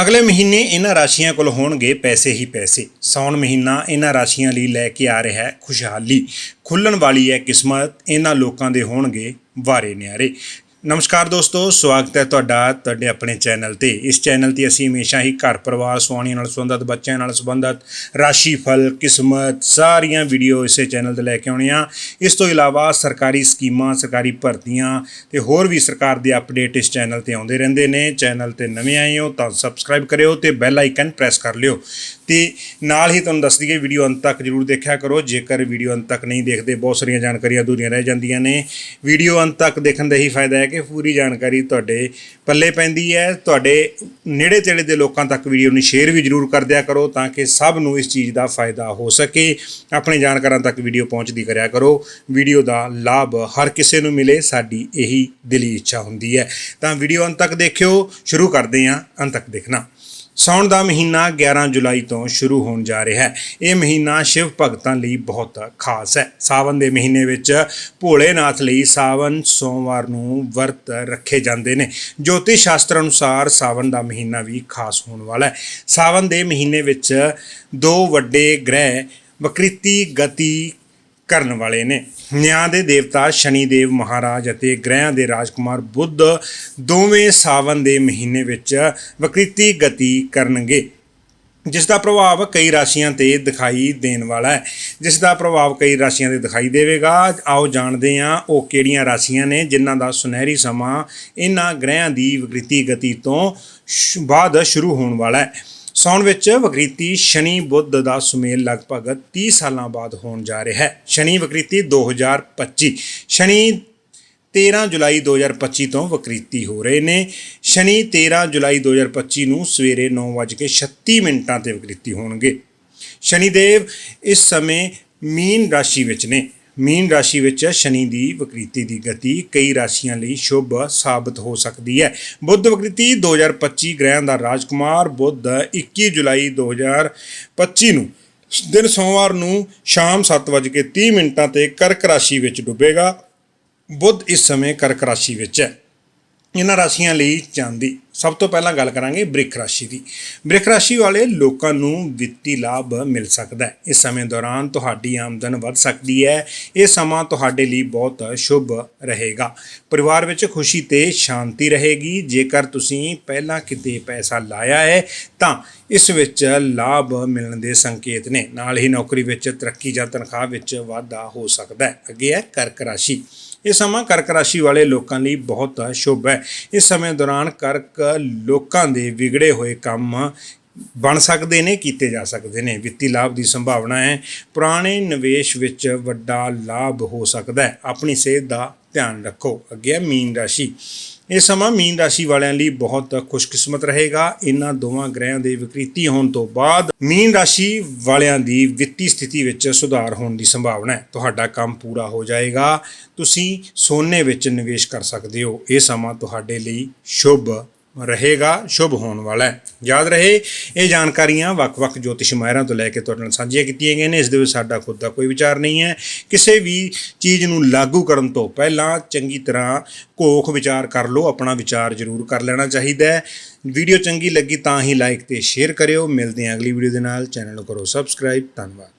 ਅਗਲੇ ਮਹੀਨੇ ਇਹਨਾਂ ਰਾਸ਼ੀਆਂ ਕੋਲ ਹੋਣਗੇ ਪੈਸੇ ਹੀ ਪੈਸੇ। ਸੌਣ ਮਹੀਨਾ ਇਹਨਾਂ ਰਾਸ਼ੀਆਂ ਲਈ ਲੈ ਕੇ ਆ ਰਿਹਾ ਹੈ ਖੁਸ਼ਹਾਲੀ। ਖੁੱਲਣ ਵਾਲੀ ਹੈ ਕਿਸਮਤ ਇਹਨਾਂ ਲੋਕਾਂ ਦੇ ਹੋਣਗੇ ਵਾਰੇ ਨਿਆਰੇ। ਨਮਸਕਾਰ ਦੋਸਤੋ, ਸਵਾਗਤ ਹੈ ਤੁਹਾਡਾ ਤੁਹਾਡੇ ਆਪਣੇ ਚੈਨਲ ਤੇ। ਇਸ ਚੈਨਲ ਤੇ ਅਸੀਂ ਹਮੇਸ਼ਾ ਹੀ ਘਰ ਪਰਿਵਾਰ ਸੁਆਣੀਆਂ ਨਾਲ ਸੰਬੰਧਿਤ, ਬੱਚਿਆਂ ਨਾਲ ਸੰਬੰਧਿਤ, ਰਾਸ਼ੀ, ਫਲ, ਕਿਸਮਤ ਸਾਰੀਆਂ ਵੀਡੀਓ ਇਸੇ ਚੈਨਲ ਤੇ ਲੈ ਕੇ ਆਉਣੇ ਆ। ਇਸ ਤੋਂ ਇਲਾਵਾ ਸਰਕਾਰੀ ਸਕੀਮਾਂ, ਸਰਕਾਰੀ ਭਰਤੀਆਂ ਤੇ ਹੋਰ ਵੀ ਸਰਕਾਰ ਦੇ ਅਪਡੇਟ ਇਸ ਚੈਨਲ ਤੇ ਆਉਂਦੇ ਰਹਿੰਦੇ ਨੇ। ਚੈਨਲ ਤੇ ਨਵੇਂ ਆਏ ਹੋ ਤਾਂ ਸਬਸਕ੍ਰਾਈਬ ਕਰਿਓ ਤੇ ਬੈਲ ਆਈਕਨ ਪ੍ਰੈਸ ਕਰ ਲਿਓ। ਤੇ ਨਾਲ ਹੀ ਤੁਹਾਨੂੰ ਦੱਸ ਦਈਏ ਵੀਡੀਓ ਅੰਤ ਤੱਕ ਜਰੂਰ ਦੇਖਿਆ ਕਰੋ। ਜੇਕਰ ਵੀਡੀਓ ਅੰਤ ਤੱਕ ਨਹੀਂ ਦੇਖਦੇ, ਬਹੁਤ ਸਾਰੀਆਂ ਜਾਣਕਾਰੀਆਂ ਅਧੂਰੀਆਂ ਰਹਿ ਜਾਂਦੀਆਂ ਨੇ। ਵੀਡੀਓ ਅੰਤ ਤੱਕ ਦੇਖਣ ਦਾ ਹੀ ਫਾਇਦਾ ਹੈ ਕਿ ਪੂਰੀ ਜਾਣਕਾਰੀ ਤੁਹਾਡੇ ਪੱਲੇ ਪੈਂਦੀ ਹੈ। ਤੁਹਾਡੇ ਨੇੜੇ ਤੇੜੇ ਦੇ ਲੋਕਾਂ ਤੱਕ ਵੀਡੀਓ ਨੂੰ ਸ਼ੇਅਰ ਵੀ ਜਰੂਰ ਕਰ ਦਿਆ ਕਰੋ ਤਾਂ ਕਿ ਸਭ ਨੂੰ ਇਸ ਚੀਜ਼ ਦਾ ਫਾਇਦਾ ਹੋ ਸਕੇ। ਆਪਣੇ ਜਾਣਕਾਰਾਂ ਤੱਕ ਵੀਡੀਓ ਪਹੁੰਚਦੀ ਕਰਿਆ ਕਰੋ। ਵੀਡੀਓ ਦਾ ਲਾਭ ਹਰ ਕਿਸੇ ਨੂੰ ਮਿਲੇ, ਸਾਡੀ ਇਹੀ ਦਿਲੀ ਇੱਛਾ ਹੁੰਦੀ ਹੈ। ਤਾਂ ਵੀਡੀਓ ਅੰਤ ਤੱਕ ਦੇਖਿਓ। ਸ਼ੁਰੂ ਕਰਦੇ ਹਾਂ। ਅੰਤ ਤੱਕ ਦੇਖਣਾ। ਸਾਉਣ ਦਾ ਮਹੀਨਾ 11 ਜੁਲਾਈ ਤੋਂ ਸ਼ੁਰੂ ਹੋਣ ਜਾ ਰਿਹਾ ਹੈ। ਇਹ ਮਹੀਨਾ ਸ਼ਿਵ ਭਗਤਾਂ ਲਈ ਬਹੁਤ ਖਾਸ ਹੈ। ਸਾਵਨ ਦੇ ਮਹੀਨੇ ਵਿੱਚ ਭੋਲੇਨਾਥ ਲਈ ਸਾਵਨ ਸੋਮਵਾਰ ਨੂੰ ਵਰਤ ਰੱਖੇ ਜਾਂਦੇ ਨੇ। ਜੋਤਿਸ਼ ਸ਼ਾਸਤਰ ਅਨੁਸਾਰ ਸਾਵਨ ਦਾ ਮਹੀਨਾ ਵੀ ਖਾਸ ਹੋਣ ਵਾਲਾ ਹੈ। ਸਾਵਨ ਦੇ ਮਹੀਨੇ ਵਿੱਚ ਦੋ ਵੱਡੇ ਗ੍ਰਹਿ, ਵਕ੍ਰਿਤੀ ਗਤੀ ਕਰਨ ਵਾਲੇ ਨੇ। ਨਿਆਂ ਦੇ ਦੇਵਤਾ ਸ਼ਨੀ ਦੇਵ ਮਹਾਰਾਜ ਅਤੇ ਗ੍ਰਹਿਆਂ ਦੇ ਰਾਜਕੁਮਾਰ ਬੁੱਧ ਦੋਵੇਂ ਸਾਵਨ ਦੇ ਮਹੀਨੇ ਵਿੱਚ ਵਕ੍ਰਿਤੀ ਗਤੀ ਕਰਨਗੇ। ਜਿਸ ਦਾ ਪ੍ਰਭਾਵ ਕਈ ਰਾਸ਼ੀਆਂ ਤੇ ਦਿਖਾਈ ਦੇਣ ਵਾਲਾ ਹੈ। ਜਿਸ ਦਾ ਪ੍ਰਭਾਵ ਕਈ ਰਾਸ਼ੀਆਂ ਤੇ ਦਿਖਾਈ ਦੇਵੇਗਾ। ਆਓ ਜਾਣਦੇ ਹਾਂ ਉਹ ਕਿਹੜੀਆਂ ਰਾਸ਼ੀਆਂ ਨੇ ਜਿਨ੍ਹਾਂ ਦਾ ਸੁਨਹਿਰੀ ਸਮਾਂ ਇਹਨਾਂ ਗ੍ਰਹਿਆਂ ਦੀ ਵਿਕ੍ਰਿਤੀ ਗਤੀ ਤੋਂ ਸ਼- ਬਾਅਦ ਸ਼ੁਰੂ ਹੋਣ ਵਾਲਾ ਹੈ। ਸਾਉਣ ਵਿੱਚ ਵਕ੍ਰਿਤੀ ਸ਼ਨੀ, ਬੁੱਧ ਦਾ ਸੁਮੇਲ ਲਗਭਗ 30 ਸਾਲਾਂ ਬਾਅਦ ਹੋਣ ਜਾ ਰਿਹਾ ਹੈ। ਸ਼ਨੀ ਵਕ੍ਰਿਤੀ 2025 ਸ਼ਨੀ 13 ਜੁਲਾਈ 2025 ਤੋਂ ਵਕ੍ਰਿਤੀ ਹੋ ਰਹੇ ਨੇ। ਸ਼ਨੀ 13 ਜੁਲਾਈ 2025 ਨੂੰ ਸਵੇਰੇ 9:36 ਮਿੰਟਾਂ ਤੇ ਵਕ੍ਰਿਤੀ ਹੋਣਗੇ। ਸ਼ਨੀਦੇਵ ਇਸ ਸਮੇਂ ਮੀਨ ਰਾਸ਼ੀ ਵਿੱਚ ਨੇ। ਮੀਨ ਰਾਸ਼ੀ ਵਿੱਚ ਸ਼ਨੀ ਦੀ ਵਕ੍ਰਿਤੀ ਦੀ ਗਤੀ ਕਈ ਰਾਸ਼ੀਆਂ ਲਈ ਸ਼ੁਭ ਸਾਬਤ ਹੋ ਸਕਦੀ ਹੈ। ਬੁੱਧ ਵਕ੍ਰਿਤੀ 2025 ਗ੍ਰਹਿਆਂ ਦਾ ਰਾਜਕੁਮਾਰ ਬੁੱਧ 21 ਜੁਲਾਈ 2025 ਨੂੰ ਦਿਨ ਸੋਮਵਾਰ ਨੂੰ ਸ਼ਾਮ 7:30 ਮਿੰਟਾਂ ਤੇ ਕਰਕ ਰਾਸ਼ੀ ਵਿੱਚ ਡੁੱਬੇਗਾ। ਬੁੱਧ ਇਸ ਸਮੇਂ ਕਰਕ ਰਾਸ਼ੀ ਵਿੱਚ ਹੈ। ਇਹਨਾਂ ਰਾਸ਼ੀਆਂ ਲਈ ਚਾਂਦੀ ਸਭ ਤੋਂ ਪਹਿਲਾਂ ਗੱਲ ਕਰਾਂਗੇ ਬ੍ਰਿਖ ਰਾਸ਼ੀ ਦੀ। ਬ੍ਰਿਖ ਰਾਸ਼ੀ ਵਾਲੇ ਲੋਕਾਂ ਨੂੰ ਵਿੱਤੀ ਲਾਭ ਮਿਲ ਸਕਦਾ ਹੈ। ਇਸ ਸਮੇਂ ਦੌਰਾਨ ਤੁਹਾਡੀ ਆਮਦਨ ਵੱਧ ਸਕਦੀ ਹੈ। ਇਹ ਸਮਾਂ ਤੁਹਾਡੇ ਲਈ ਬਹੁਤ ਸ਼ੁਭ ਰਹੇਗਾ। ਪਰਿਵਾਰ ਵਿੱਚ ਖੁਸ਼ੀ ਤੇ ਸ਼ਾਂਤੀ ਰਹੇਗੀ। ਜੇਕਰ ਤੁਸੀਂ ਪਹਿਲਾਂ ਕਿਤੇ ਪੈਸਾ ਲਾਇਆ ਹੈ, ਤਾਂ ਇਸ ਵਿੱਚ ਲਾਭ ਮਿਲਣ ਦੇ ਸੰਕੇਤ ਨੇ। ਨਾਲ ਹੀ ਨੌਕਰੀ ਵਿੱਚ ਤਰੱਕੀ ਜਾਂ ਤਨਖਾਹ ਵਿੱਚ ਵਾਧਾ ਹੋ ਸਕਦਾ ਹੈ। ਅੱਗੇ ਹੈ ਕਰਕ ਰਾਸ਼ੀ। ਇਹ ਸਮਾਂ ਕਰਕ ਰਾਸ਼ੀ ਵਾਲੇ ਲੋਕਾਂ ਲਈ ਬਹੁਤ ਸ਼ੁਭ ਹੈ। ਇਸ ਸਮੇਂ ਦੌਰਾਨ ਕਰਕ ਲੋਕਾਂ ਦੇ ਵਿਗੜੇ ਹੋਏ ਕੰਮ ਬਣ ਸਕਦੇ ਨੇ, ਕੀਤੇ ਜਾ ਸਕਦੇ ਨੇ। ਵਿੱਤੀ ਲਾਭ ਦੀ ਸੰਭਾਵਨਾ ਹੈ। ਪੁਰਾਣੇ ਨਿਵੇਸ਼ ਵਿੱਚ ਵੱਡਾ ਲਾਭ ਹੋ ਸਕਦਾ ਹੈ। ਆਪਣੀ ਸਿਹਤ ਦਾ ਧਿਆਨ ਰੱਖੋ। ਅੱਗੇ ਹੈ ਮੀਨ ਰਾਸ਼ੀ। ਇਹ ਸਮਾਂ ਮੀਨ ਰਾਸ਼ੀ ਵਾਲਿਆਂ ਲਈ ਬਹੁਤ ਖੁਸ਼ਕਿਸਮਤ ਰਹੇਗਾ। ਇਹਨਾਂ ਦੋਵਾਂ ਗ੍ਰਹਿਆਂ ਦੇ ਵਿਕ੍ਰਿਤੀ ਹੋਣ ਤੋਂ ਬਾਅਦ ਮੀਨ ਰਾਸ਼ੀ ਵਾਲਿਆਂ ਦੀ ਵਿੱਤੀ ਸਥਿਤੀ ਵਿੱਚ ਸੁਧਾਰ ਹੋਣ ਦੀ ਸੰਭਾਵਨਾ ਹੈ। ਤੁਹਾਡਾ ਕੰਮ ਪੂਰਾ ਹੋ ਜਾਏਗਾ। ਤੁਸੀਂ ਸੋਨੇ ਵਿੱਚ ਨਿਵੇਸ਼ ਕਰ ਸਕਦੇ ਹੋ। ਇਹ ਸਮਾਂ ਤੁਹਾਡੇ ਲਈ ਸ਼ੁਭ ਰਹੇਗਾ, ਸ਼ੁਭ ਹੋਣ ਵਾਲਾ ਹੈ। ਯਾਦ ਰਹੇ, ਇਹ ਜਾਣਕਾਰੀਆਂ ਵੱਖ-ਵੱਖ ਜੋਤਿਸ਼ ਮਾਹਿਰਾਂ ਤੋਂ ਲੈ ਕੇ ਤੁਹਾਡੇ ਨਾਲ ਸਾਂਝੀਆਂ ਕੀਤੀਆਂ ਗਈਆਂ ਨੇ। ਇਸ ਦੇ ਵਿੱਚ ਸਾਡਾ ਖੁਦ ਦਾ ਕੋਈ ਵਿਚਾਰ ਨਹੀਂ ਹੈ। ਕਿਸੇ ਵੀ ਚੀਜ਼ ਨੂੰ ਲਾਗੂ ਕਰਨ ਤੋਂ ਪਹਿਲਾਂ ਚੰਗੀ ਤਰ੍ਹਾਂ ਘੋਖ ਵਿਚਾਰ ਕਰ ਲਓ, ਆਪਣਾ ਵਿਚਾਰ ਜ਼ਰੂਰ ਕਰ ਲੈਣਾ ਚਾਹੀਦਾ ਹੈ। ਵੀਡੀਓ ਚੰਗੀ ਲੱਗੀ ਤਾਂ ਹੀ ਲਾਈਕ ਤੇ ਸ਼ੇਅਰ ਕਰਿਓ। ਮਿਲਦੇ ਹਾਂ ਅਗਲੀ ਵੀਡੀਓ ਦੇ ਨਾਲ। ਚੈਨਲ ਨੂੰ ਕਰੋ ਸਬਸਕ੍ਰਾਈਬ ਧੰਨਵਾਦ।